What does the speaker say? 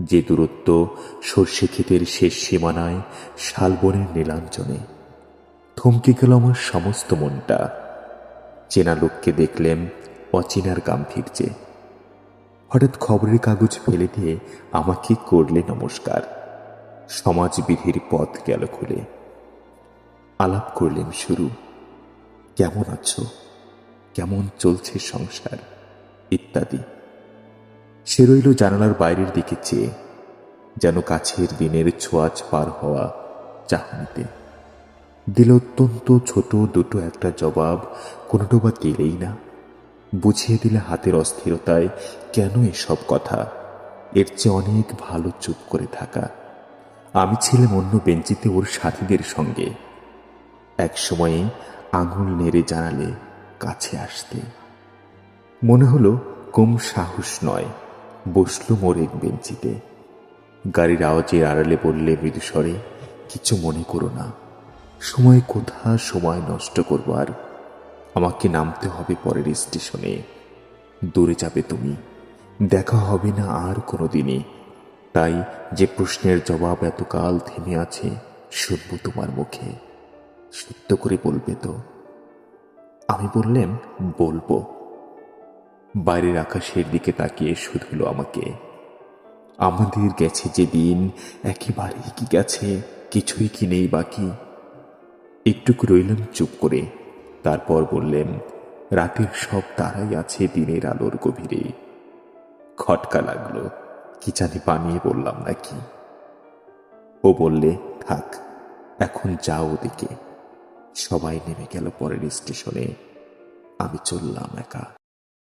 যে দূরত্ব সর্ষে ক্ষেতের শেষ সীমানায় শালবনের নীলাঞ্চনে। থমকে গেল আমার সমস্ত মনটা। চেনা লোককে দেখলেম অচেনার গাম্ভীর্যে হঠাৎ খবরের কাগজ ফেলে দিয়ে আমাকে করলে নমস্কার। সমাজবিধির পথ গেল খুলে। আলাপ করলেন শুরু। কেমন আছো? কেমন চলছে সংসার? ইত্যাদি। সে রইল জানালার বাইরের দিকে চেয়ে, যেন কাছের দিনের ছোঁয়াচ পার হওয়া চাহনিতে। দিল অত্যন্ত ছোট দুটো একটা জবাব কোনোটো বা দিলেই না। বুঝিয়ে দিলে হাতের অস্থিরতায়, কেন এসব কথা? এর চেয়ে অনেক ভালো চুপ করে থাকা। আমি ছিলাম অন্য বেঞ্চিতে ওর সাথীদের সঙ্গে। এক সময়ে আঙুল নেড়ে জানালে কাছে আসতে। মনে হলো, কম সাহস নয়। বসল মোর এক বেঞ্চিতে। গাড়ির আওয়াজের আড়ালে বললে, মৃদুস্বরে, কিছু মনে করো না। সময় কোথা, সময় নষ্ট করব আর। আমাকে নামতে হবে পরের স্টেশনে। দূরে যাবে তুমি। দেখা হবে না আর কোনো দিনই তাই যে প্রশ্নের জবাব এতকাল থেমে আছে, শুনব তোমার মুখে। সত্য করে বলবে তো। আমি বললেন, বলব। বাইরের আকাশের দিকে তাকিয়ে শুধুলো আমাকে। আমাদের গেছে যে দিন কি গেছে, কিছুই কি নেই বাকি। একটুকু রইলাম চুপ করে। তারপর বললেন, রাতের সব তারাই আছে দিনের আলোর গভীরে। খটকা লাগল, কি জানি বানিয়ে বললাম নাকি। ও বললে, থাক, এখন যাও ওদিকে। সবাই নেমে গেল পরের স্টেশনে। আমি চললাম একা।